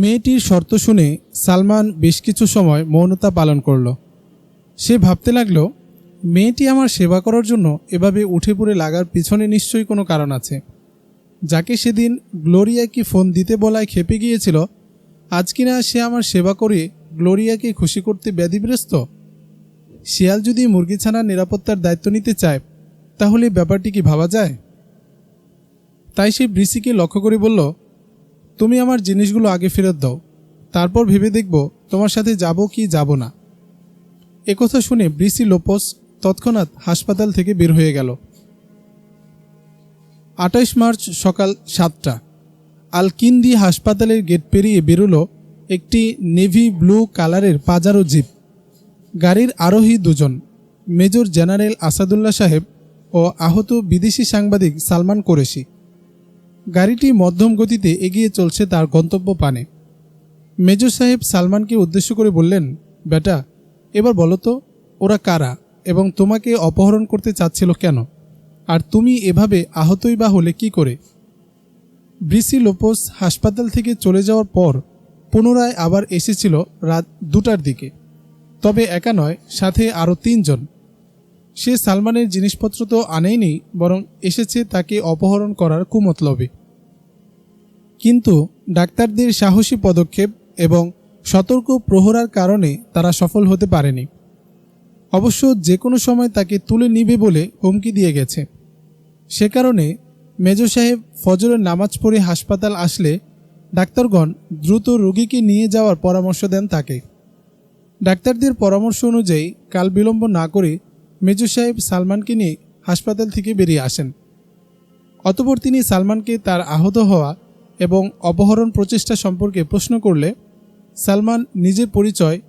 মেয়েটির শর্ত শুনে সালমান বেশ কিছু সময় মৌনতা পালন করল। সে ভাবতে লাগল, মেয়েটি আমার সেবা করার জন্য এভাবে উঠে পড়ে লাগার পিছনে নিশ্চয়ই কোনো কারণ আছে। যাকে সেদিন গ্লোরিয়াকে ফোন দিতে বলায় খেপে গিয়েছিল, আজ কিনা সে আমার সেবা করে গ্লোরিয়াকে খুশি করতে ব্যাধিগ্রস্ত শিয়াল যদি মুরগি ছানার নিরাপত্তার দায়িত্ব নিতে চায়, তাহলে ব্যাপারটি কি ভাবা যায়? তাই সে ব্রিসিকে লক্ষ্য করে বলল তুমি আমার জিনিসগুলো আগে ফেরত দাও। তারপর ভেবে দেখব তোমার সাথে যাব কি যাব না। একথা শুনে ব্রিসি লোপস তৎক্ষণাৎ হাসপাতাল থেকে বের হয়ে গেল। আঠাইশ মার্চ সকাল সাতটা। আলকিন্দি হাসপাতালের গেট পেরিয়ে বেরোলো একটি নেভি ব্লু কালারের পাজারো জিপ। গাড়ির আরোহী দুজন, মেজর জেনারেল আসাদুল্লাহ সাহেব ও আহত বিদেশি সাংবাদিক সালমান কোরেশি। গাড়িটি মধ্যম গতিতে এগিয়ে চলছে তার গন্তব্য পানে। মেজর সাহেব সালমানকে উদ্দেশ্য করে বললেন, বেটা, এবার বলো তো, ওরা কারা এবং তোমাকে অপহরণ করতে চাচ্ছিল কেন? আর তুমি এভাবে আহতই বা হলে কি করে? ব্রিসি লোপোস হাসপাতাল থেকে চলে যাওয়ার পর পুনরায় আবার এসেছিল রাত দুটার দিকে। তবে একা নয়, সাথে আরও তিনজন। সে সালমানের জিনিসপত্র তো আনেইনি, বরং এসেছে তাকে অপহরণ করার কুমতলবে। কিন্তু ডাক্তারদের সাহসী পদক্ষেপ এবং সতর্ক প্রহরার কারণে তারা সফল হতে পারেনি। অবশ্য যে কোনো সময় তাকে তুলে নিবে বলে হুমকি দিয়ে গেছে। সে কারণে মেজর সাহেব ফজরের নামাজ পড়ে হাসপাতাল আসলে ডাক্তারগণ দ্রুত রোগীকে নিয়ে যাওয়ার পরামর্শ দেন তাকে। ডাক্তারদের পরামর্শ অনুযায়ী কাল বিলম্ব না করে মেজর সাহেব সালমানকে নিয়ে হাসপাতাল থেকে বেরিয়ে আসেন। অতপর তিনি সালমানকে তার আহত হওয়া এবং অপহরণ প্রচেষ্টা সম্পর্কে প্রশ্ন করলে সালমান নিজের পরিচয়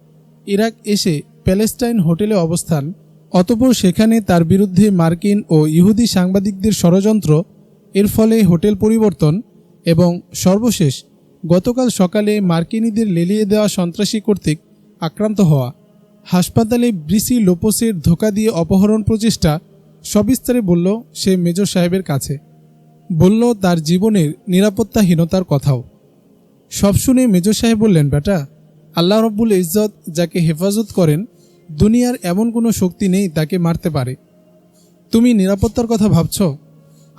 ইরাক এসে প্যালেস্টাইন হোটেলে অবস্থান, অতপর সেখানে তার বিরুদ্ধে মার্কিন ও ইহুদি সাংবাদিকদের ষড়যন্ত্র, এর ফলে হোটেল পরিবর্তন এবং সর্বশেষ গতকাল সকালে মার্কিনীদের লেলিয়ে দেওয়া সন্ত্রাসী কর্তৃক আক্রান্ত হওয়া। হাসপাতালে ব্রিসি লোপোসের ধোকা দিয়ে অপহরণ প্রচেষ্টা সবিস্তারে বলল সে মেজর সাহেবের কাছে। বলল, তার জীবনের নিরাপত্তাহীনতার কথাও। সব শুনে মেজর সাহেব বললেন, বেটা, আল্লাহ রব্বুল ইজ্জত যাকে হেফাজত করেন, দুনিয়ার এমন কোনো শক্তি নেই তাকে মারতে পারে। তুমি নিরাপত্তার কথা ভাবছ?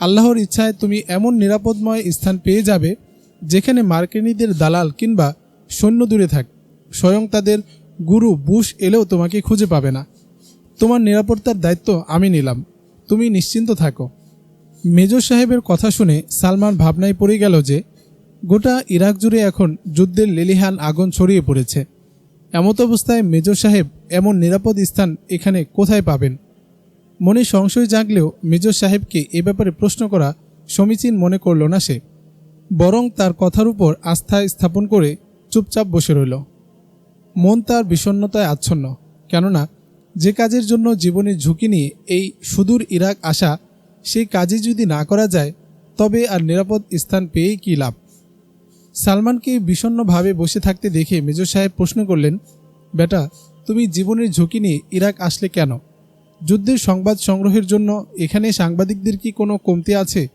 আল্লাহর ইচ্ছায় তুমি এমন নিরাপদময় স্থান পেয়ে যাবে, যেখানে মার্কিনীদের দালাল কিংবা সৈন্য দূরে থাক। স্বয়ং তাদের গুরু বুশ এলেও তোমাকে খুঁজে পাবে না। তোমার নিরাপত্তার দায়িত্ব আমি নিলাম। তুমি নিশ্চিন্ত থাকো। মেজর সাহেবের কথা শুনে সালমান ভাবনায় পড়ে গেল যে, গোটা ইরাক জুড়ে এখন যুদ্ধের লেলিহান আগুন ছড়িয়ে পড়েছে। এমত অবস্থায় মেজর সাহেব এমন নিরাপদ স্থান এখানে কোথায় পাবেন? মনে সংশয় জাগলেও মেজর সাহেবকে এ ব্যাপারে প্রশ্ন করা সমীচীন মনে করল না সে, বরং তার কথার উপর আস্থা স্থাপন করে চুপচাপ বসে রইল। মন তার বিষণ্নতায় আচ্ছন্ন, কেননা যে কাজের জন্য জীবনের ঝুঁকি নিয়ে এই সুদূর ইরাক আসা সেই কাজে যদি না করা যায়, তবে আর নিরাপদ স্থান পেয়েই কী লাভ? সালমানকে বিষণ্নভাবে বসে থাকতে দেখে মেজর সাহেব প্রশ্ন করলেন, বেটা, তুমি জীবনের ঝুঁকি নিয়ে ইরাক আসলে কেন? যুদ্ধের সংবাদ সংগ্রহের জন্য এখানে সাংবাদিকদের কি কোনো কমতি আছে?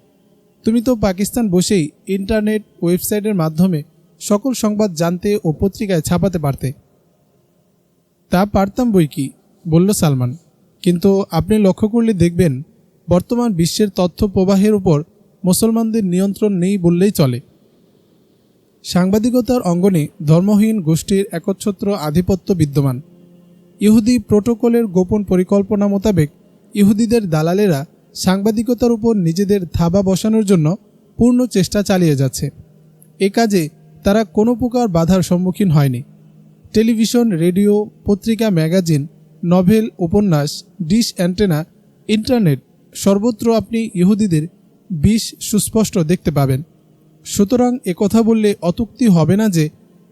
তুমি তো পাকিস্তান বসেই ইন্টারনেট, ওয়েবসাইটের মাধ্যমে সকল সংবাদ জানতে ও পত্রিকায় ছাপাতে পারতে। তা পারতাম বই কি? বলল সালমান। কিন্তু আপনি লক্ষ্য করলে দেখবেন বর্তমান বিশ্বের তথ্য প্রবাহের উপর মুসলমানদের নিয়ন্ত্রণ নেই বললেই চলে। সাংবাদিকতার অঙ্গনে ধর্মহীন গোষ্ঠীর একচ্ছত্র আধিপত্য বিদ্যমান। ইহুদি প্রোটোকলের গোপন পরিকল্পনা মোতাবেক ইহুদিদের দালালেরা সাংবাদিকতার উপর নিজেদের থাবা বসানোর জন্য পূর্ণ চেষ্টা চালিয়ে যাচ্ছে। এ কাজে তারা কোনো প্রকার বাধার সম্মুখীন হয়নি। টেলিভিশন, রেডিও, পত্রিকা, ম্যাগাজিন, নভেল, উপন্যাস, ডিশ অ্যান্টেনা, ইন্টারনেট সর্বত্র আপনি ইহুদিদের বিষ সুস্পষ্ট দেখতে পাবেন। সুতরাং কথা বললে অতুক্তি হবে না যে,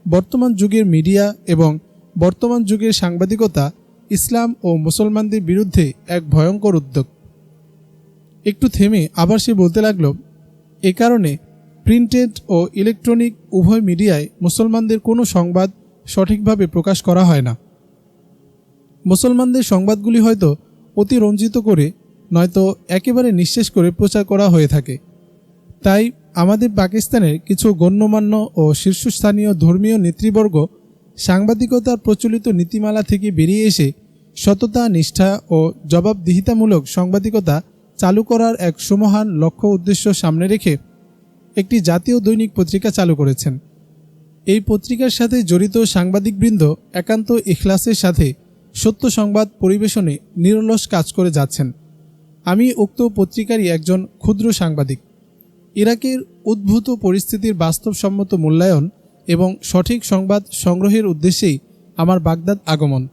বর্তমান যুগের মিডিয়া এবং বর্তমান যুগের সাংবাদিকতা ইসলাম ও মুসলমানদের বিরুদ্ধে এক ভয়ঙ্কর উদ্যোগ। একটু থেমে আবার সে বলতে লাগল, এ কারণে প্রিন্টেড ও ইলেকট্রনিক উভয় মিডিয়ায় মুসলমানদের কোনো সংবাদ সঠিকভাবে প্রকাশ করা হয় না। মুসলমানদের সংবাদগুলি হয়তো অতিরঞ্জিত করে নয়তো একেবারে নিঃশেষ করে প্রচার করা হয়ে থাকে। তাই আমাদের পাকিস্তানের কিছু গণ্যমান্য ও শীর্ষস্থানীয় ধর্মীয় নেতৃবর্গ সাংবাদিকতার প্রচলিত নীতিমালা থেকে বেরিয়ে এসে সততা, নিষ্ঠা ও জবাবদিহিতামূলক সাংবাদিকতা চালু করার এক সমহান লক্ষ্য উদ্দেশ্য সামনে রেখে একটি জাতীয় দৈনিক পত্রিকা চালু করেছেন। এই পত্রিকার সাথে জড়িত সাংবাদিকবৃন্দ একান্ত ইখলাসের সাথে সত্য সংবাদ পরিবেশনে নিরলস কাজ করে যাচ্ছেন। আমি উক্ত পত্রিকারই একজন ক্ষুদ্র সাংবাদিক। ইরাকের উদ্ভূত পরিস্থিতির বাস্তবসম্মত মূল্যায়ন এবং সঠিক সংবাদ সংগ্রহের উদ্দেশ্যেই আমার বাগদাদ আগমন।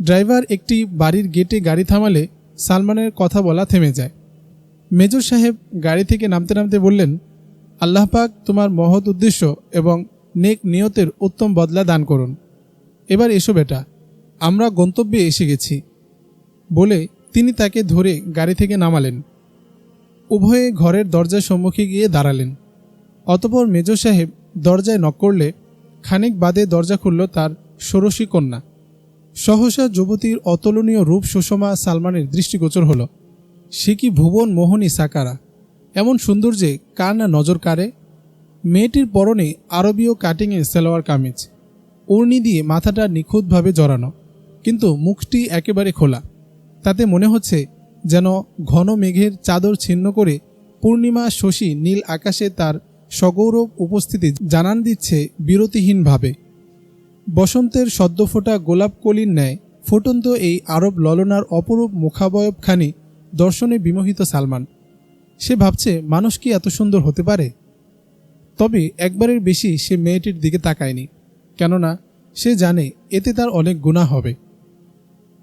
ড্রাইভার একটি বাড়ির গেটে গাড়ি থামালে সালমানের কথা বলা থেমে যায়। মেজর সাহেব গাড়ি থেকে নামতে নামতে বললেন, আল্লাহ পাক তোমার মহৎ উদ্দেশ্য এবং নেক নিয়তের উত্তম বদলা দান করুন। এবার এসো বেটা, আমরা গন্তব্যে এসে গেছি। বলে তিনি তাকে ধরে গাড়ি থেকে নামালেন। উভয়ে ঘরের দরজার সম্মুখে গিয়ে দাঁড়ালেন। অতপর মেজর সাহেব দরজায় নক করলে খানিক বাদে দরজা খুলল তার ষোড়শী কন্যা। সহসা যুবতীর অতুলনীয় রূপ সুষমা সালমানের দৃষ্টিগোচর হল। সে কি ভুবন মোহনী সাকারা? এমন সৌন্দর্যে কার না নজর কাড়ে? মেয়েটির পরনে আরবীয় কাটিংয়ের সালোয়ার কামিজ। ওড়নি দিয়ে মাথাটা নিখুঁতভাবে জড়ানো, কিন্তু মুখটি একেবারে খোলা। তাতে মনে হচ্ছে যেন ঘন মেঘের চাদর ছিন্ন করে পূর্ণিমা শশী নীল আকাশে তার সগৌরব উপস্থিতি জানান দিচ্ছে বিরতিহীনভাবে। বসন্তের সদ্যফোটা গোলাপ কলির ন্যায় ফুটন্ত এই আরব ললনার অপরূপ মুখাবয়বখানি দর্শনে বিমোহিত সালমান। সে ভাবছে, মানুষ কি এত সুন্দর হতে পারে? তবে একবারের বেশি সে মেয়েটির দিকে তাকায়নি। কেননা সে জানে এতে তার অনেক গুণা হবে।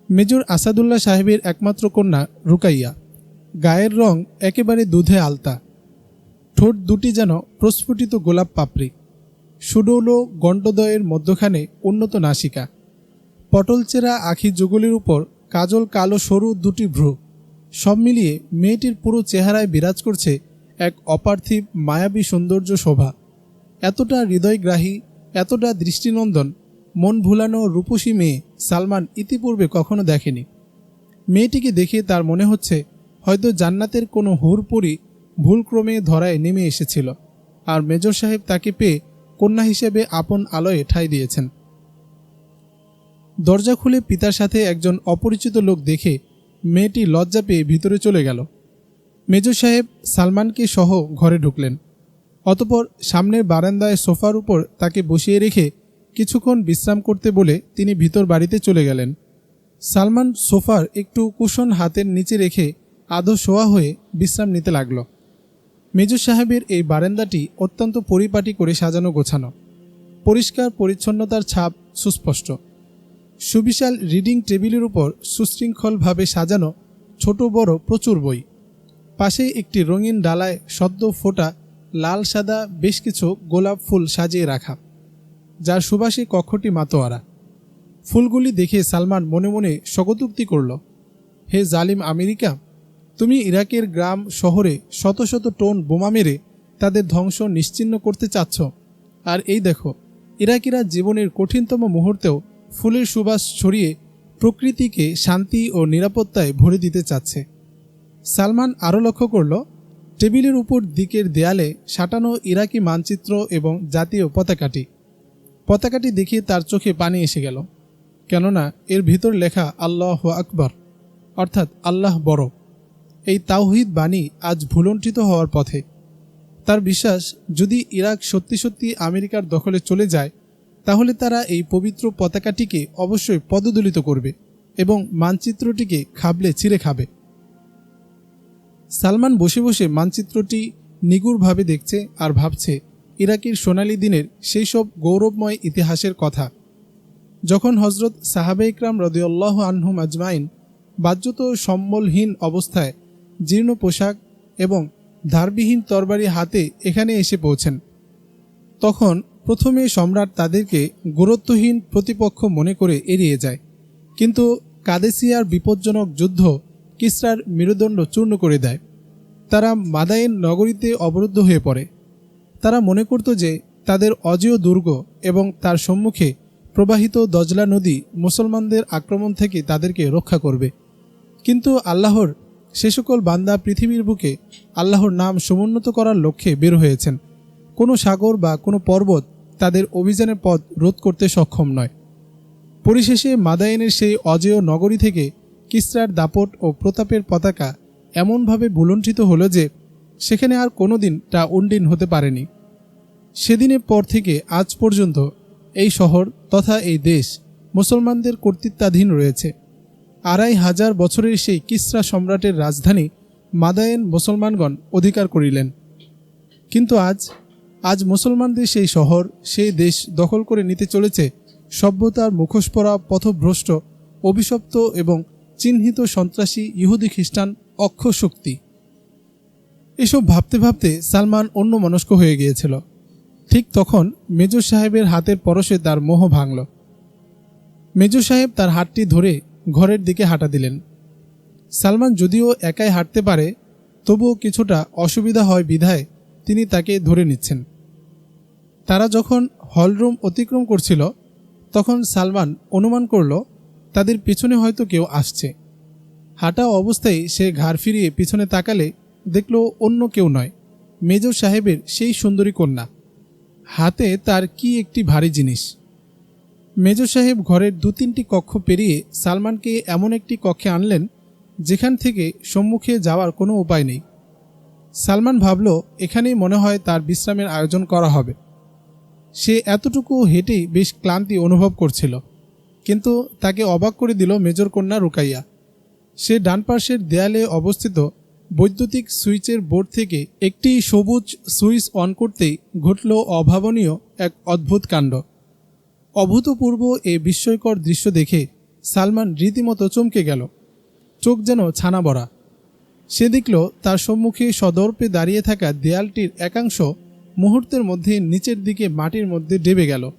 মেজর আসাদুল্লাহ সাহেবের একমাত্র কন্যা রুকাইয়া। গায়ের রং একেবারে দুধে আলতা। ঠোঁট দুটি যেন প্রস্ফুটিত গোলাপ পাপড়ি। সুডৌল গণ্ডদয়ের মধ্যখানে উন্নত নাসিকা। পটলচেরা আখি যুগলির উপর কাজল কালো সরু দুটি ভ্রু। সব মিলিয়ে মেয়েটির পুরো চেহারায় বিরাজ করছে এক অপার্থিব মায়াবী সৌন্দর্য শোভা। এতটা হৃদয়গ্রাহী, এতটা দৃষ্টিনন্দন মন ভুলানো রূপসী মেয়ে সালমান ইতিপূর্বে কখনো দেখেনি। মেয়েটিকে দেখে তার মনে হচ্ছে হয়তো জান্নাতের কোনো হুরপুরি ভুলক্রমে ধরায় নেমে এসেছিল, আর মেজর সাহেব তাকে পেয়ে কন্যা হিসেবে আপন আলোয় ঠাঁই দিয়েছেন। দরজা খুলে পিতার সাথে একজন অপরিচিত লোক দেখে মেয়েটি লজ্জা পেয়ে ভিতরে চলে গেল। মেজর সাহেব সালমানকে সহ ঘরে ঢুকলেন। অতপর সামনের বারান্দায় সোফার উপর তাকে বসিয়ে রেখে কিছুক্ষণ বিশ্রাম করতে বলে তিনি ভিতর বাড়িতে চলে গেলেন। সালমান সোফার একটু কুশন হাতের নিচে রেখে আধো শোয়া হয়ে বিশ্রাম নিতে লাগল। মেজর সাহেবের এই বারান্দাটি অত্যন্ত পরিপাটি করে সাজানো গোছানো। পরিষ্কার পরিচ্ছন্নতার ছাপ সুস্পষ্ট। সুবিশাল রিডিং টেবিলের উপর সুশৃঙ্খলভাবে সাজানো ছোট বড় প্রচুর বই। পাশে একটি রঙিন ডালায় সদ্য ফোটা লাল সাদা বেশ কিছু গোলাপ ফুল সাজিয়ে রাখা। যার সুবাসী কক্ষটি মাতোয়ারা। ফুলগুলি দেখে সালমান মনে মনে স্বগতোক্তি করল। হে জালিম আমেরিকা, তুমি ইরাকের গ্রাম শহরে শত শত টন বোমা মেরে তাদের ধ্বংস নিশ্চিন্ন করতে চাচ্ছ। আর এই দেখো, ইরাকিরা জীবনের কঠিনতম মুহূর্তেও ফুলের সুবাস ছড়িয়ে প্রকৃতিকে শান্তি ও নিরাপত্তায় ভরে দিতে চাচ্ছে। সালমান আরও লক্ষ্য করল, টেবিলের উপর দিকের দেয়ালে সাঁটানো ইরাকি মানচিত্র এবং জাতীয় পতাকাটি। পতাকাটি দেখে তার চোখে পানি এসে গেল। কেননা এর ভিতর লেখা আল্লাহ আকবর, অর্থাৎ আল্লাহ বড়। এই তাওহিদ বাণী আজ ভুলণ্ঠিত হওয়ার পথে। তার বিশ্বাস, যদি ইরাক সত্যি সত্যি আমেরিকার দখলে চলে যায়, তাহলে তারা এই পবিত্র পতাকাটিকে অবশ্যই পদদলিত করবে এবং মানচিত্রটিকে খাবলে চিরে খাবে। সালমান বসে বসে মানচিত্রটি নিগুড়ভাবে দেখছে আর ভাবছে ইরাকের সোনালী দিনের সেই সব গৌরবময় ইতিহাসের কথা। যখন হজরত সাহাবে ইকরাম রদিউল্লাহ আনহুম আজমাইন বাহ্যত সম্বলহীন অবস্থায় জীর্ণ পোশাক এবং ধারবিহীন তরবারি হাতে এখানে এসে পৌঁছেন, তখন প্রথমে সম্রাট তাদেরকে গুরুত্বহীন প্রতিপক্ষ মনে করে এড়িয়ে যায়। কিন্তু কাদেসিয়ার বিপজ্জনক যুদ্ধ কিসরার মেরুদণ্ড চূর্ণ করে দেয়। তারা মাদায়েন নগরীতে অবরুদ্ধ হয়ে পড়ে। তারা মনে করত যে তাদের অজেয় দুর্গ এবং তার সম্মুখে প্রবাহিত দজলা নদী মুসলমানদের আক্রমণ থেকে তাদেরকে রক্ষা করবে। কিন্তু আল্লাহর সে সকল বান্দা পৃথিবীর বুকে আল্লাহর নাম সমুন্নত করার লক্ষ্যে বের হয়েছেন। কোনো সাগর বা কোনো পর্বত তাদের অভিযানের পথ রোধ করতে সক্ষম নয়। পরিশেষে মাদায়েনের সেই অজেয় নগরী থেকে কিসরার দাপট ও প্রতাপের পতাকা এমনভাবে ভুলণ্ঠিত হলো যে সেখানে আর কোনোদিন তা উন্ডিন হতে পারেনি। সেদিনের পর থেকে আজ পর্যন্ত এই শহর তথা এই দেশ মুসলমানদের কর্তৃত্বাধীন রয়েছে। আড়াই হাজার বছরের সেই কিসরা সম্রাটের রাজধানী মাদায়েন মুসলমানগণ অধিকার করিলেন। কিন্তু আজ আজ মুসলমানদের সেই শহর, সেই দেশ দখল করে নিতে চলেছে সভ্যতার মুখোশ পরা পথভ্রষ্ট, অভিশপ্ত এবং চিহ্নিত সন্ত্রাসী ইহুদি খ্রিস্টান অক্ষ শক্তি এসব ভাবতে ভাবতে সালমান অন্য মনস্ক হয়ে গিয়েছিল। ঠিক তখন মেজর সাহেবের হাতের পরশে তার মোহ ভাঙল। মেজর সাহেব তার হাতটি ধরে ঘরের দিকে হাঁটা দিলেন। সালমান যদিও একাই হাঁটতে পারে, তবুও কিছুটা অসুবিধা হয় বিধায় তিনি তাকে ধরে নিচ্ছেন। তারা যখন হলরুম অতিক্রম করছিল, তখন সালমান অনুমান করল, তাদের পিছনে হয়তো কেউ আসছে। হাঁটা অবস্থায় সে ঘাড় ফিরিয়ে পিছনে তাকালে দেখল অন্য কেউ নয় মেজর সাহেবের সেই সুন্দরী কন্যা। হাতে তার কি একটি ভারী জিনিস। মেজর সাহেব ঘরের দু তিনটি কক্ষ পেরিয়ে সালমানকে এমন একটি কক্ষে আনলেন, যেখান থেকে সম্মুখে যাওয়ার কোনো উপায় নেই। সালমান ভাবল, এখানেই মনে হয় তার বিশ্রামের আয়োজন করা হবে। সে এতটুকু হেঁটেই বেশ ক্লান্তি অনুভব করছিল, কিন্তু তাকে অবাক করে দিল মেজর কন্যা রুকাইয়া। সে ডান পাশের দেয়ালে অবস্থিত বৈদ্যুতিক সুইচের বোর্ড থেকে একটি সবুজ সুইচ অন করতেই ঘটল অভাবনীয় এক অদ্ভুত কাণ্ড। অভূতপূর্ব এ বিস্ময়কর দৃশ্য দেখে সালমান রীতিমতো চমকে গেল। চোখ যেন ছানা বড়া সে দেখল তার সম্মুখে সদর্পে দাঁড়িয়ে থাকা দেয়ালটির একাংশ মুহূর্তের মধ্যে নিচের দিকে মাটির মধ্যে ডেবে গেল।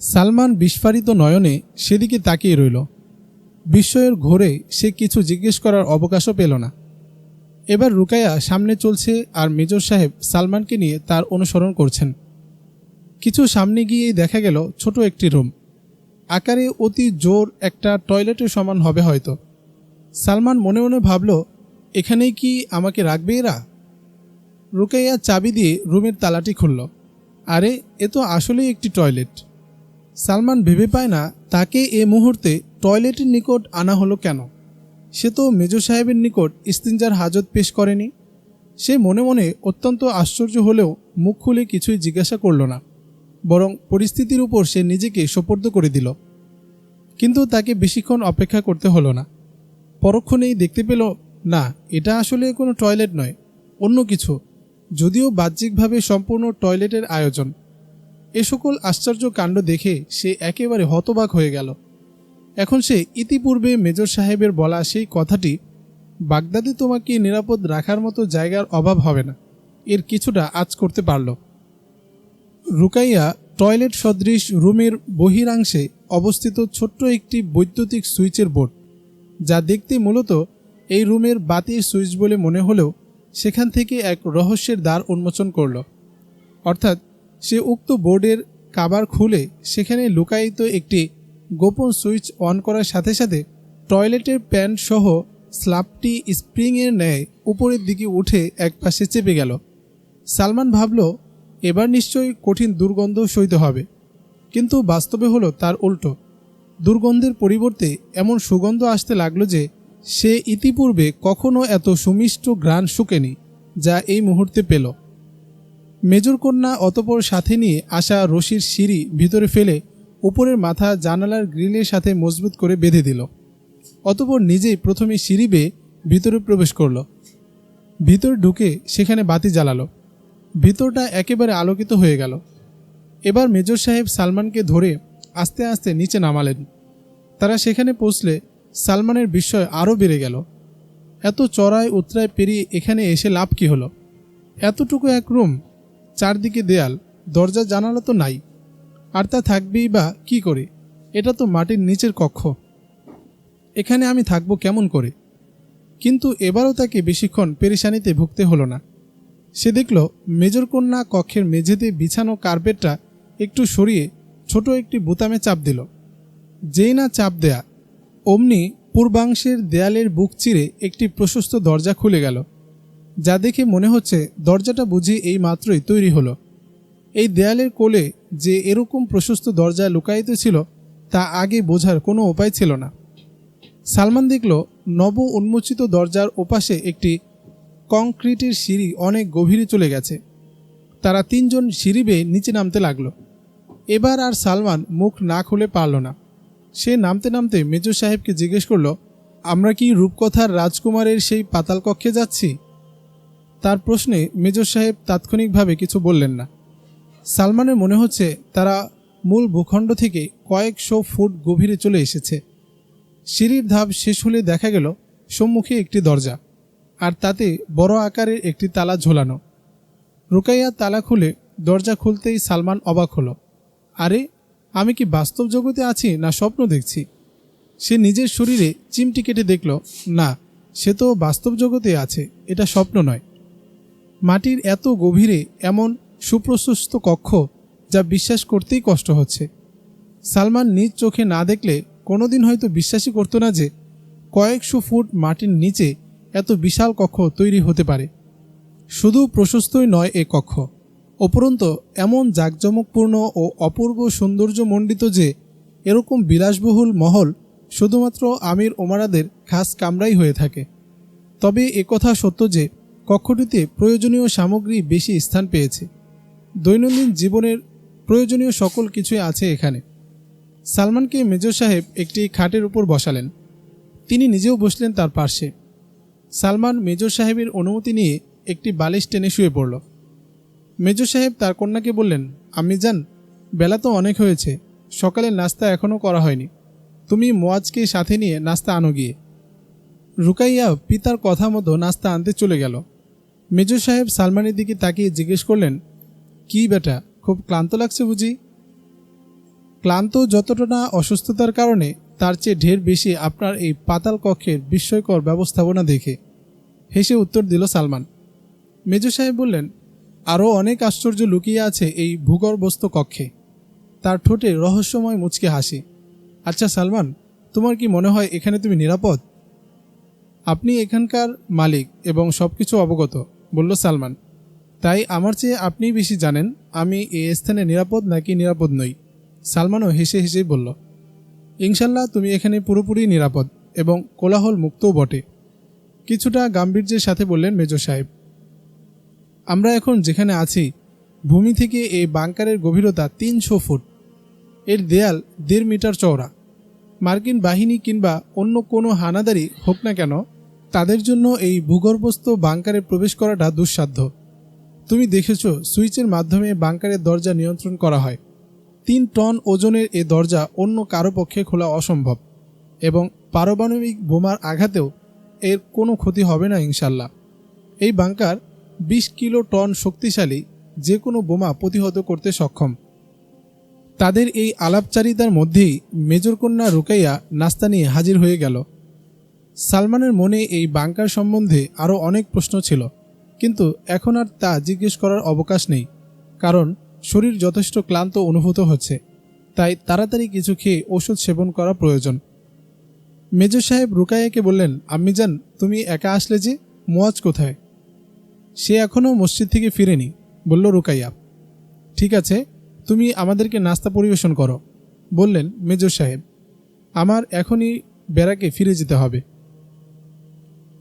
সালমান বিস্ফারিত নয়নে সেদিকে তাকিয়ে রইল। বিস্ময়ের ঘোরে সে কিছু জিজ্ঞেস করার অবকাশও পেল না। এবার রুকাইয়া সামনে চলছে আর মেজর সাহেব সালমানকে নিয়ে তার অনুসরণ করছেন। কিছু সামনে গিয়েই দেখা গেল ছোট একটি রুম। আকারে অতি জোর একটা টয়লেটের সমান হবে হয়তো। সালমান মনে মনে ভাবল, এখানেই কি আমাকে রাখবে এরা? রুকাইয়া চাবি দিয়ে রুমের তালাটি খুলল। আরে, এ তো আসলেই একটি টয়লেট। সালমান ভেবে পায় না তাকে এ মুহূর্তে টয়লেটের নিকট আনা হলো কেন? সে তো মেজ সাহেবের নিকট ইস্তিনজার হাজত পেশ করেনি। সে মনে মনে অত্যন্ত আশ্চর্য হলেও মুখ খুলে কিছুই জিজ্ঞাসা করল না, বরং পরিস্থিতির উপর সে নিজেকে সোপর্দ করে দিল। কিন্তু তাকে বেশিক্ষণ অপেক্ষা করতে হলো না। পরক্ষণেই দেখতে পেল, না, এটা আসলে কোনো টয়লেট নয়, অন্য কিছু, যদিও বাহ্যিকভাবে সম্পূর্ণ টয়লেটের আয়োজন। এ সকল আশ্চর্য কাণ্ড দেখে সে একেবারে হতবাক হয়ে গেল। এখন সে ইতিপূর্বে মেজর সাহেবের বলা সেই কথাটি, বাগদাদে তোমাকে নিরাপদ রাখার মতো জায়গার অভাব হবে না। এর কিছুটা আজ করতে পারল। রুকাইয়া টয়লেট সদৃশ রুমের বহিরাংশে অবস্থিত ছোট্ট একটি বৈদ্যুতিক সুইচের বোর্ড, যা দেখতে মূলত এই রুমের বাতির সুইচ বলে মনে হলেও সেখান থেকে এক রহস্যের দ্বার উন্মোচন করল। অর্থাৎ সে উক্ত বোর্ডের কাবার খুলে সেখানে লুকায়িত একটি গোপন সুইচ অন করার সাথে সাথে টয়লেটের প্যান্ট সহ স্ল্যাবটি স্প্রিংয়ের ন্যায় উপরের দিকে উঠে এক পাশে চেপে গেল। সালমান ভাবল, এবার নিশ্চয়ই কঠিন দুর্গন্ধ সইতে হবে। কিন্তু বাস্তবে হলো তার উল্টো। দুর্গন্ধের পরিবর্তে এমন সুগন্ধ আসতে লাগল যে সে ইতিপূর্বে কখনো এত সুমিষ্ট গ্রাণ শুকেনি, যা এই মুহূর্তে পেল। মেজর কন্যা অতপর সাথে নিয়ে আসা রশির সিঁড়ি ভিতরে ফেলে উপরের মাথা জানালার গ্রিলের সাথে মজবুত করে বেঁধে দিল। অতপর নিজেই প্রথমে সিঁড়ি বেয়ে ভিতরে প্রবেশ করল। ভিতর ঢুকে সেখানে বাতি জ্বালালো। ভিতরটা একেবারে আলোকিত হয়ে গেল। এবার মেজর সাহেব সালমানকে ধরে আস্তে আস্তে নিচে নামালেন। তারা সেখানে পৌঁছলে সালমানের বিস্ময় আরও বেড়ে গেল। এত চড়ায় উতরায় পেরিয়ে এখানে এসে লাভ কি হলো? এতটুকু এক রুম, চারদিকে দেয়াল, দরজা জানালা তো নাই। আর তা থাকবেই বা কি করে? এটা তো মাটির নিচের কক্ষ। এখানে আমি থাকব কেমন করে? কিন্তু এবারও তাকে বেশিক্ষণ পেরেশানিতে ভুগতে হলো না। সে দেখল মেজর কন্যা কক্ষের মেঝেতে বিছানো কার্পেটটা একটু সরিয়ে ছোট একটি বোতামে চাপ দিল। যেই না চাপ দেয়া, অমনি পূর্বাংশের দেয়ালের বুক চিরে একটি প্রশস্ত দরজা খুলে গেল, যা দেখে মনে হচ্ছে দরজাটা বুঝি এই মাত্রই তৈরি হলো। এই দেয়ালের কোলে যে এরকম প্রশস্ত দরজা লুকায়িত ছিল, তা আগে বোঝার কোনো উপায় ছিল না। সালমান দেখল নব উন্মোচিত দরজার ওপাশে একটি কংক্রিটের সিঁড়ি অনেক গভীরে চলে গেছে। তারা তিনজন সিঁড়ি বেয়ে নিচে নামতে লাগল। এবার আর সালমান মুখ না খুলে পারল না। সে নামতে নামতে মেজর সাহেবকে জিজ্ঞেস করল, আমরা কি রূপকথার রাজকুমারের সেই পাতাল কক্ষে যাচ্ছি? তার প্রশ্নে মেজর সাহেব তাৎক্ষণিকভাবে কিছু বললেন না। সালমানের মনে হচ্ছে তারা মূল ভূখণ্ড থেকে কয়েকশো ফুট গভীরে চলে এসেছে। সিঁড়ির ধাপ শেষ হলে দেখা গেল সম্মুখে একটি দরজা, আর তাতে বড় আকারের একটি তালা ঝোলানো। রুকাইয়া তালা খুলে দরজা খুলতেই সালমান অবাক হলো। আরে, আমি কি বাস্তব জগতে আছি না স্বপ্ন দেখছি? সে নিজের শরীরে চিমটি কেটে দেখল, না, সে তো বাস্তব জগতে আছে, এটা স্বপ্ন নয়। মাটির এত গভীরে এমন সুপ্রশস্ত কক্ষ যা বিশ্বাস করতেই কষ্ট হচ্ছে। সালমান নিজ চোখে না দেখলে কোনোদিন হয়তো বিশ্বাসই করতো না যে কয়েকশো ফুট মাটির নিচে এত বিশাল কক্ষ তৈরি হতে পারে। শুধু প্রশস্তই নয় এ কক্ষ উপরন্ত এমন জাঁকজমকপূর্ণ ও অপূর্ব সৌন্দর্যমণ্ডিত যে এরকম বিলাসবহুল মহল শুধুমাত্র আমির ওমারাদের খাস কামরাই হয়ে থাকে। তবে একথা সত্য যে কক্ষটিতে প্রয়োজনীয় সামগ্রী বেশি স্থান পেয়েছে। দৈনন্দিন জীবনের প্রয়োজনীয় সকল কিছুই আছে এখানে। সালমানকে মেজর সাহেব একটি খাটের উপর বসালেন। তিনি নিজেও বসলেন তার পার্শ্বে। সালমান মেজর সাহেবের অনুমতি নিয়ে একটি বালিশ টেনে শুয়ে পড়ল। মেজর সাহেব তার কন্যাকে বললেন আমি যান, বেলা তো অনেক হয়েছে। সকালের নাস্তা এখনও করা হয়নি। তুমি মোয়াজকে সাথে নিয়ে নাস্তা আনো গিয়ে। রুকাইয়া পিতার কথা মতো নাস্তা আনতে চলে গেল। মেজর সাহেব সালমানের দিকে তাকিয়ে জিজ্ঞেস করলেন কি বেটা? খুব ক্লান্ত লাগছে বুঝি? ক্লান্ত যতটা না অসুস্থতার কারণে, তার চেয়ে ঢের বেশি আপনার এই পাতাল কক্ষের বিস্ময়কর ব্যবস্থাপনা দেখে। হেসে উত্তর দিল সালমান। মেজর সাহেব বললেন আরও অনেক আশ্চর্য লুকিয়ে আছে এই ভূগর্ভস্থ কক্ষে। তার ঠোঁটে রহস্যময় মুচকে হাসি। আচ্ছা সালমান, তোমার কি মনে হয় এখানে তুমি নিরাপদ? আপনি এখানকার মালিক এবং সব কিছু অবগত, বলল সালমান। তাই আমার চেয়ে আপনিই বেশি জানেন, আমি এই স্থানে নিরাপদ নাকি নিরাপদ নই? সালমানও হেসে হেসেই বলল, ইনশাল্লাহ তুমি এখানে পুরোপুরি নিরাপদ এবং কোলাহল মুক্তও বটে। কিছুটা গাম্ভীর্যের সাথে বললেন মেজর সাহেব, আমরা এখন যেখানে আছি, ভূমি থেকে এই বাংকারের গভীরতা তিনশো ফুট। এর দেয়াল দেড় মিটার চওড়া। মার্কিন বাহিনী কিংবা অন্য কোনো হানাদারি হোক না কেন, তাদের জন্য এই ভূগর্ভস্থ বাংকারে প্রবেশ করাটা দুঃসাধ্য। তুমি দেখেছ, সুইচের মাধ্যমে বাংকারের দরজা নিয়ন্ত্রণ করা হয়। তিন টন ওজনের এ দরজা অন্য কারও পক্ষে খোলা অসম্ভব এবং পারমাণবিক বোমার আঘাতেও এর কোনো ক্ষতি হবে না ইনশাল্লাহ এই বাংকার বিশ কিলো টন শক্তিশালী যে কোনো বোমা প্রতিহত করতে সক্ষম। তাদের এই আলাপচারিতার মধ্যেই মেজর কন্যা রুকাইয়া নাস্তা নিয়ে হাজির হয়ে গেল। সালমানের মনে এই বাংকার সম্বন্ধে আরও অনেক প্রশ্ন ছিল। কিন্তু এখন আর তা জিজ্ঞেস করার অবকাশ নেই, কারণ শরীর যথেষ্ট ক্লান্ত অনুভূত হচ্ছে, তাই তাড়াতাড়ি কিছু খেয়ে ওষুধ সেবন করা প্রয়োজন। মেজর সাহেব রুকাইয়াকে বললেন আম্মি যান তুমি একা আসলে যে? মোয়াজ কোথায়? সে এখনও মসজিদ থেকে ফিরেনি, বলল রুকাইয়া। ঠিক আছে, তুমি আমাদেরকে নাস্তা পরিবেশন করো, বললেন মেজর সাহেব। আমার এখনই বেড়াকে ফিরে যেতে হবে।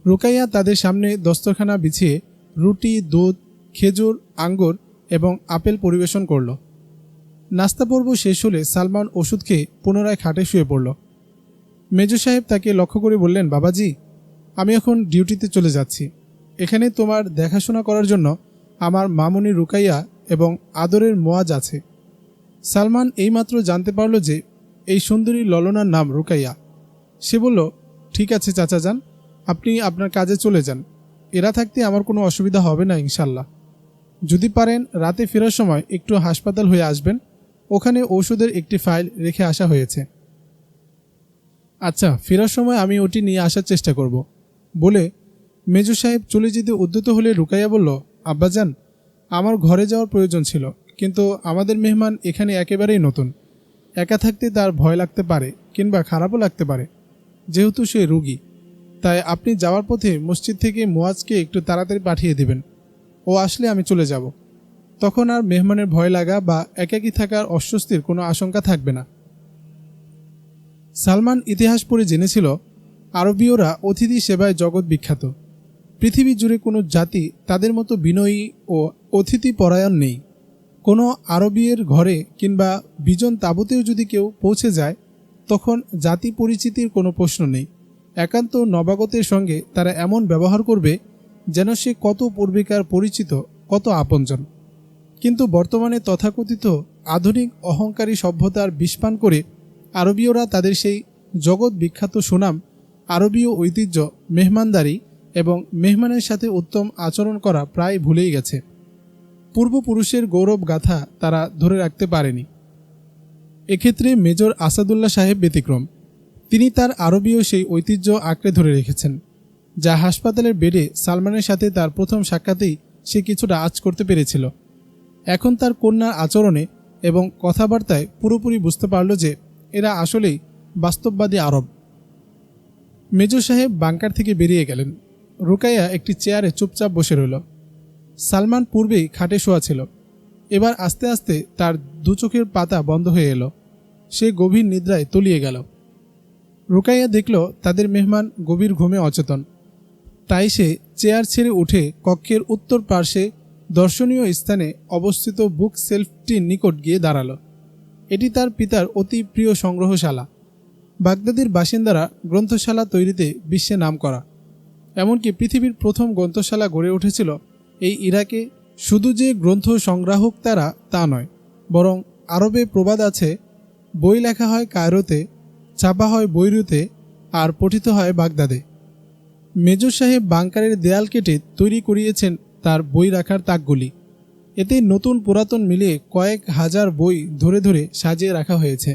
রুকাইয়া তাদের সামনে দস্তরখানা বিছিয়ে রুটি, দুধ, খেজুর, আঙ্গুর এবং আপেল পরিবেশন করল। নাস্তা পর্ব শেষ হলে সালমান ওষুধ খেয়ে পুনরায় খাটে শুয়ে পড়ল। মেজর সাহেব তাকে লক্ষ্য করে বললেন, বাবাজি, আমি এখন ডিউটিতে চলে যাচ্ছি। এখানে তোমার দেখাশোনা করার জন্য আমার মামুনি রুকাইয়া এবং আদরের মোয়াজ আছে। সালমান এইমাত্র জানতে পারল যে এই সুন্দরী ললনার নাম রুকাইয়া। সে বলল, ঠিক আছে চাচা যান, আপনি আপনার কাজে চলে যান। এরা থাকতে আমার কোনো অসুবিধা হবে না, ইনশাল্লাহ। যদি পারেন, রাতে ফেরার সময় একটু হাসপাতাল হয়ে আসবেন। ওখানে ঔষধের একটি ফাইল রেখে আসা হয়েছে। আচ্ছা ফেরার সময় আমি ওটি নিয়ে আসার চেষ্টা করব। বলে মেজু সাহেব চলে যেতে উদ্যত হলে রুকাইয়া বলল, আব্বাজান, আমার ঘরে যাওয়ার প্রয়োজন ছিল, কিন্তু আমাদের মেহমান এখানে একেবারেই নতুন। একা থাকতে তার ভয় লাগতে পারে কিংবা খারাপও লাগতে পারে, যেহেতু সে রুগী। তাই আপনি যাওয়ার পথে মসজিদ থেকে মুয়াজকে একটু তাড়াতাড়ি পাঠিয়ে দেবেন। ও আসলে আমি চলে যাব। তখন আর মেহমানের ভয় লাগা বা একাকী থাকার অস্বস্তির কোনো আশঙ্কা থাকবে না। সালমান ইতিহাস পড়ে জেনেছিল, আরবীয়রা অতিথি সেবায় জগৎ বিখ্যাত। পৃথিবী জুড়ে কোনো জাতি তাদের মতো বিনয়ী ও অতিথি পরায়ণ নেই। কোনো আরবীয়ের ঘরে কিংবা বিজন তাঁবুতেও যদি কেউ পৌঁছে যায়, তখন জাতি পরিচিতির কোনো প্রশ্ন নেই। একান্ত নবাগতের সঙ্গে তারা এমন ব্যবহার করবে যেন সে কত পূর্বিকার পরিচিত, কত আপনজন। কিন্তু বর্তমানে তথাকথিত আধুনিক অহংকারী সভ্যতার বিষপান করে আরবীয়রা তাদের সেই জগৎ বিখ্যাত সুনাম, আরবীয় ঐতিহ্য, মেহমানদারি এবং মেহমানের সাথে উত্তম আচরণ করা প্রায় ভুলেই গেছে। পূর্বপুরুষের গৌরব গাথা তারা ধরে রাখতে পারেনি। এক্ষেত্রে মেজর আসাদুল্লাহ সাহেব ব্যতিক্রম। তিনি তার আরবীয় সেই ঐতিহ্য আঁকড়ে ধরে রেখেছেন, যা হাসপাতালের বেডে সালমানের সাথে তার প্রথম সাক্ষাতেই সে কিছুটা আজ করতে পেরেছিল। এখন তার কন্যার আচরণে এবং কথাবার্তায় পুরোপুরি বুঝতে পারল যে এরা আসলেই বাস্তববাদী আরব। মেজর সাহেব বাংকার থেকে বেরিয়ে গেলেন। রুকাইয়া একটি চেয়ারে চুপচাপ বসে রইল। সালমান পূর্বেই খাটে শোয়া ছিল। এবার আস্তে আস্তে তার দু চোখের পাতা বন্ধ হয়ে এলো। সে গভীর নিদ্রায় তলিয়ে গেল। রুকাইয়া দেখল তাদের মেহমান গভীর ঘুমে অচেতন। তাই সে চেয়ার ছেড়ে উঠে কক্ষের উত্তর পার্শ্বে দর্শনীয় স্থানে অবস্থিত বুক সেলফটির নিকট গিয়ে দাঁড়াল। এটি তার পিতার অতি প্রিয় সংগ্রহশালা। বাগদাদের বাসিন্দারা গ্রন্থশালা তৈরিতে বিশ্বে নাম করা এমনকি পৃথিবীর প্রথম গ্রন্থশালা গড়ে উঠেছিল এই ইরাকে। শুধু যে গ্রন্থ সংগ্রাহক তারা তা নয়, বরং আরবে প্রবাদ আছে, বই লেখা হয় কায়রোতে ছাপা হয় বৈরুতে আর পঠিত হয় বাগদাদে। মেজর সাহেব বাংকারের দেয়াল কেটে তৈরি করিয়েছেন তার বই রাখার তাকগুলি। এতে নতুন পুরাতন মিলিয়ে কয়েক হাজার বই ধরে ধরে সাজিয়ে রাখা হয়েছে।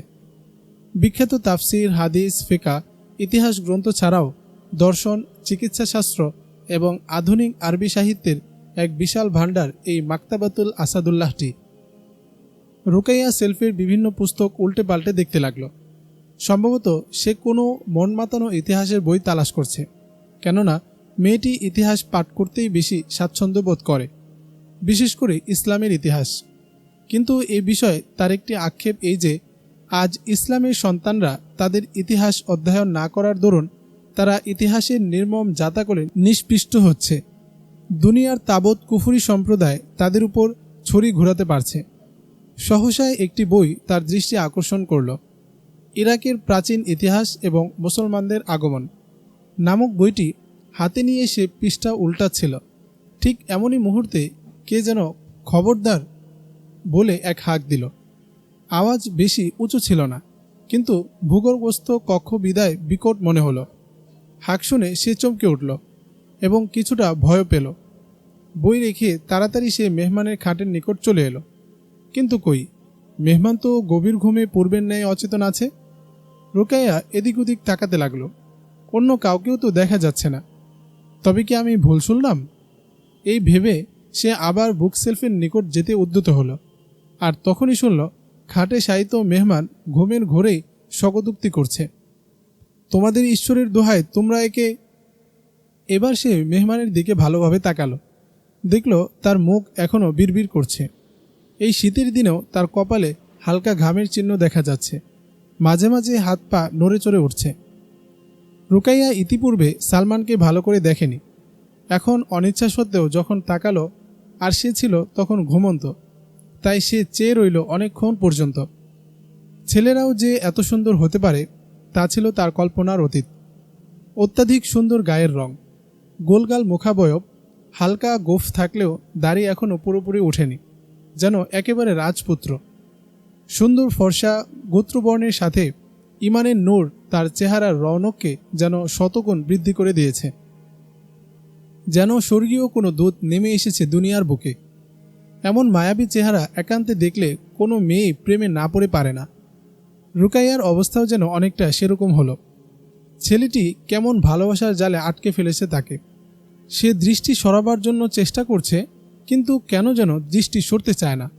বিখ্যাত তাফসির, হাদিস, ফেকা, ইতিহাস গ্রন্থ ছাড়াও দর্শন, চিকিৎসাশাস্ত্র এবং আধুনিক আরবি সাহিত্যের এক বিশাল ভাণ্ডার এই মাক্তাবাতুল আসাদুল্লাহটি। রুকাইয়া সেলফের বিভিন্ন পুস্তক উল্টে পাল্টে দেখতে লাগল। সম্ভবত সে কোনো মন মাতানো ইতিহাসের বই তালাশ করছে। কেননা, মেয়েটি ইতিহাস পাঠ করতেই বেশি স্বাচ্ছন্দ্য বোধ করে, বিশেষ করে ইসলামের ইতিহাস। কিন্তু এ বিষয়ে তার একটি আক্ষেপ এই যে, আজ ইসলামের সন্তানরা তাদের ইতিহাস অধ্যয়ন না করার দরুন তারা ইতিহাসের নির্মম জাতাকলে নিষ্পিষ্ট হচ্ছে। দুনিয়ার তাবৎ কুফুরি সম্প্রদায় তাদের উপর ছড়ি ঘোরাতে পারছে। সহসায় একটি বই তার দৃষ্টি আকর্ষণ করল। ইরাকের প্রাচীন ইতিহাস এবং মুসলমানদের আগমন নামক বইটি হাতে নিয়ে সে পৃষ্ঠা উল্টাচ্ছিল ঠিক এমনই মুহূর্তে কে যেন খবরদার বলে এক হাঁক দিল। আওয়াজ বেশি উঁচু ছিল না, কিন্তু ভূগর্ভস্থ কক্ষ বিদায় বিকট মনে হলো। হাঁক শুনে সে চমকে উঠল এবং কিছুটা ভয় পেল। বই রেখে তাড়াতাড়ি সে মেহমানের খাটের নিকট চলে এলো। কিন্তু কই, মেহমান তো গভীর ঘুমে পূর্বের ন্যায় অচেতন আছে? রোকাইয়া এদিক ওদিক তাকাতে লাগল। অন্য কাউকেও তো দেখা যাচ্ছে না। তবে কি আমি ভুল শুনলাম? এই ভেবে সে আবার বুক সেলফের নিকট যেতে উদ্যত হলো। আর তখনই শুনল, খাটে শায়িত মেহমান ঘুমের ঘোরেই শকদুক্তি করছে। তোমাদের ঈশ্বরের দোহায় তোমরা একে এবার সে মেহমানের দিকে ভালোভাবে তাকালো। দেখল তার মুখ এখনও বিড়বিড় করছে। এই শীতের দিনেও তার কপালে হালকা ঘামের চিহ্ন দেখা যাচ্ছে। মাঝে মাঝে হাত পা নড়ে চড়ে উঠছে। রুকাইয়া ইতিপূর্বে সালমানকে ভালো করে দেখেনি। এখন অনিচ্ছা সত্ত্বেও যখন তাকালো আর সে ছিল তখন ঘুমন্ত, তাই সে চেয়ে রইল অনেকক্ষণ পর্যন্ত। ছেলেরাও যে এত সুন্দর হতে পারে, তা ছিল তার কল্পনার অতীত। অত্যাধিক সুন্দর গায়ের রং, গোলগাল মুখাবয়ব, হালকা গোফ থাকলেও দাড়ি এখনও পুরোপুরি ওঠেনি, যেন একেবারে রাজপুত্র। সুন্দর ফর্সা গোত্রবর্ণের সাথে ইমানের নূর তার চেহারার রৌনককে যেন শতগুণ বৃদ্ধি করে দিয়েছে। যেন স্বর্গীয় কোনো দূত নেমে এসেছে দুনিয়ার বুকে। এমন মায়াবী চেহারা একান্তে দেখলে কোনো মেয়ে প্রেমে না পড়ে পারে না। রুকাইয়ার অবস্থাও যেন অনেকটা সেরকম হলো। ছেলেটি কেমন ভালোবাসার জালে আটকে ফেলেছে তাকে। সে দৃষ্টি সরাবার জন্য চেষ্টা করছে, কিন্তু কেন যেন দৃষ্টি সরতে চায় না।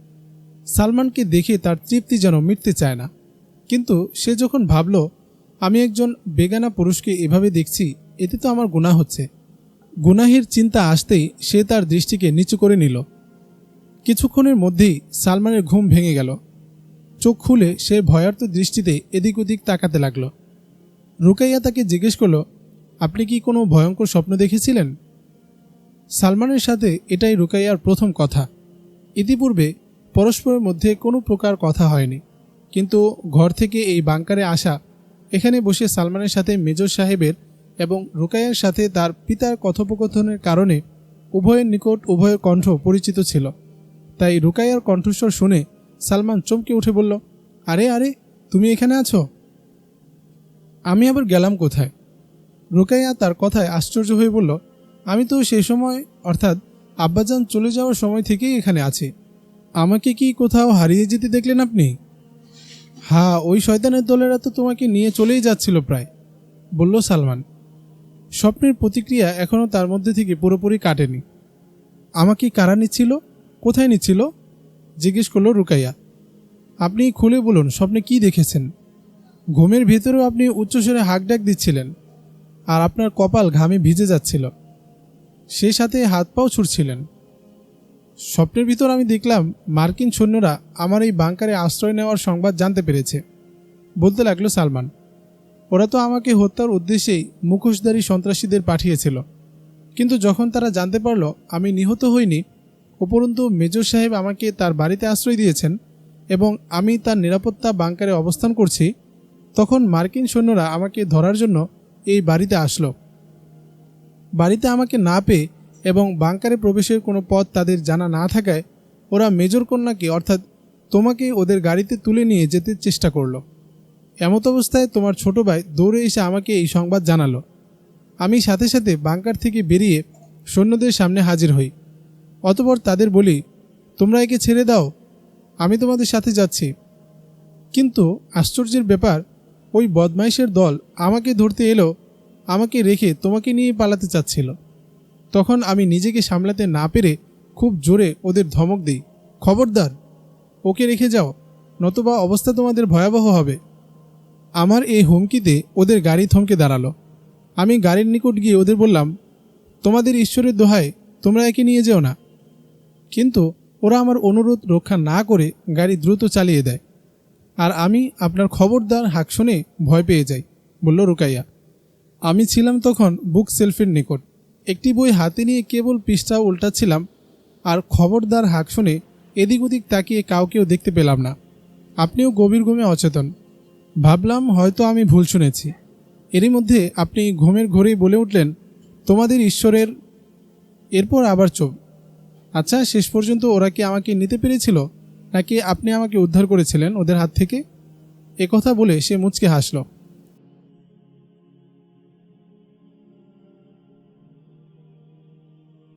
সালমানকে দেখে তার তৃপ্তি যেন মিটতে চায় না। কিন্তু সে যখন ভাবল, আমি একজন বেগানা পুরুষকে এভাবে দেখছি, এতে তো আমার গুনাহ হচ্ছে। গুনাহের চিন্তা আসতেই সে তার দৃষ্টিকে নিচু করে নিল। কিছুক্ষণের মধ্যেই সালমানের ঘুম ভেঙে গেল। চোখ খুলে সে ভয়ার্ত দৃষ্টিতে এদিক ওদিক তাকাতে লাগল। রুকাইয়া তাকে জিজ্ঞেস করল, আপনি কি কোনো ভয়ঙ্কর স্বপ্ন দেখেছিলেন? সালমানের সাথে এটাই রুকাইয়ার প্রথম কথা। ইতিপূর্বে পরস্পরের মধ্যে কোনো প্রকার কথা হয়নি। কিন্তু ঘর থেকে এই বাংকারে আসা, এখানে বসে সালমানের সাথে মেজর সাহেবের এবং রুকাইয়ার সাথে তার পিতার কথোপকথনের কারণে উভয়ের নিকট উভয়ের কণ্ঠ পরিচিত ছিল। তাই রুকাইয়ার কণ্ঠস্বর শুনে সালমান চমকে উঠে বলল, আরে আরে, তুমি এখানে আছো? আমি আবার গেলাম কোথায়? রুকাইয়া তার কথায় আশ্চর্য হয়ে বলল, আমি তো সেই সময়, অর্থাৎ আব্বাজান চলে যাওয়ার সময় থেকেই এখানে আছি। আমাকে কি কোথাও হারিয়ে যেতে দেখলেন আপনি? হ্যাঁ ওই শয়তানের দলেরা তো তোমাকে নিয়ে চলেই যাচ্ছিল প্রায়, বলল সালমান। স্বপ্নের প্রতিক্রিয়া এখনও তার মধ্যে থেকে পুরোপুরি কাটেনি। আমাকে কারা নিচ্ছিল? কোথায় নিচ্ছিল? জিজ্ঞেস করল রুকাইয়া। আপনি খুলে বলুন, স্বপ্নে কি দেখেছেন? ঘুমের ভেতরেও আপনি উচ্চস্বরে হাঁক ডাক দিচ্ছিলেন, আর আপনার কপাল ঘামে ভিজে যাচ্ছিল। সে সাথে হাত পাও ছুটছিলেন স্বপ্নের ভিতর আমি দেখলাম মার্কিন সৈন্যরা আমার এই বাংকারে আশ্রয় নেওয়ার সংবাদ জানতে পেরেছে। বলতে লাগল সালমান, ওরা তো আমাকে হত্যার উদ্দেশ্যেই মুখোশধারী সন্ত্রাসীদের পাঠিয়েছিল। কিন্তু যখন তারা জানতে পারল আমি নিহত হইনি, উপরন্তু মেজর সাহেব আমাকে তার বাড়িতে আশ্রয় দিয়েছেন এবং আমি তার নিরাপত্তা বাংকারে অবস্থান করছি, তখন মার্কিন সৈন্যরা আমাকে ধরার জন্য এই বাড়িতে আসলো। বাড়িতে আমাকে না পেয়ে এবং বাংকারে প্রবেশের কোনো পথ তাদের জানা না থাকায় ওরা মেজর কন্যাকে, অর্থাৎ তোমাকে ওদের গাড়িতে তুলে নিয়ে যেতে চেষ্টা করল। এমত অবস্থায় তোমার ছোট ভাই দৌড়ে এসে আমাকে এই সংবাদ জানালো। আমি সাথে সাথে বাংকার থেকে বেরিয়ে সৈন্যদের সামনে হাজির হই। অতপর তাদের বলি, তোমরা একে ছেড়ে দাও, আমি তোমাদের সাথে যাচ্ছি। কিন্তু আশ্চর্যের ব্যাপার, ওই বদমাইশের দল আমাকে ধরতে এলো, আমাকে রেখে তোমাকে নিয়ে পালাতে চাচ্ছিল। তখন আমি নিজেকে সামলাতে না পেরে খুব জোরে ওদের ধমক দিই, খবরদার, ওকে রেখে যাও, নতুবা অবস্থা তোমাদের ভয়াবহ হবে। আমার এই হুমকিতে ওদের গাড়ি থমকে দাঁড়াল। আমি গাড়ির নিকট গিয়ে ওদের বললাম, তোমাদের ঈশ্বরের দোহায় তোমরা একে নিয়ে যেও না। কিন্তু ওরা আমার অনুরোধ রক্ষা না করে গাড়ি দ্রুত চালিয়ে দেয়। আর আমি আপনার খবরদার হাক শুনে ভয় পেয়ে যাই, বলল, রুকাইয়া, আমি ছিলাম তখন বুক সেলফের নিকট। একটি বই হাতে নিয়ে কেবল পৃষ্ঠা উল্টাচ্ছিলাম, আর খবরদার হাক শুনে এদিক ওদিক তাকিয়ে কাউকেও দেখতে পেলাম না। আপনিও গভীর ঘুমে অচেতন। ভাবলাম হয়তো আমি ভুল শুনেছি। এরই মধ্যে আপনি ঘুমের ঘরেই বলে উঠলেন, তোমাদের ঈশ্বরের এরপর আবার চোখ আচ্ছা শেষ পর্যন্ত ওরা কি আমাকে নিতে পেরেছিল, নাকি আপনি আমাকে উদ্ধার করেছিলেন ওদের হাত থেকে? কথা বলে সে মুচকে হাসলো।